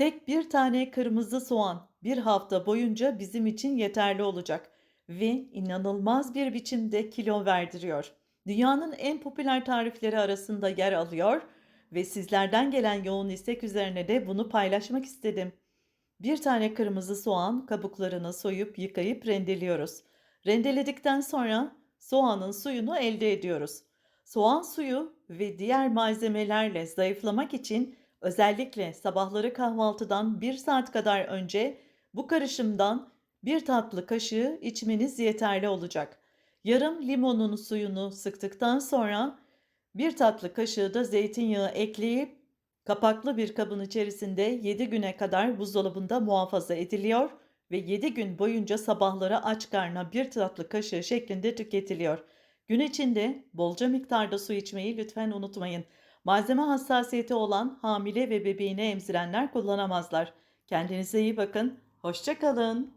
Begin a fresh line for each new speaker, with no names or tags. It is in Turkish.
Tek bir tane kırmızı soğan bir hafta boyunca bizim için yeterli olacak ve inanılmaz bir biçimde kilo verdiriyor. Dünyanın en popüler tarifleri arasında yer alıyor ve sizlerden gelen yoğun istek üzerine de bunu paylaşmak istedim. Bir tane kırmızı soğan kabuklarını soyup yıkayıp rendeliyoruz. Rendeledikten sonra soğanın suyunu elde ediyoruz. Soğan suyu ve diğer malzemelerle zayıflamak için özellikle sabahları kahvaltıdan 1 saat kadar önce bu karışımdan bir tatlı kaşığı içmeniz yeterli olacak. Yarım limonun suyunu sıktıktan sonra bir tatlı kaşığı da zeytinyağı ekleyip kapaklı bir kabın içerisinde 7 güne kadar buzdolabında muhafaza ediliyor ve 7 gün boyunca sabahları aç karnına bir tatlı kaşığı şeklinde tüketiliyor. Gün içinde bolca miktarda su içmeyi lütfen unutmayın. Malzeme hassasiyeti olan hamile ve bebeğini emzirenler kullanamazlar. Kendinize iyi bakın. Hoşça kalın.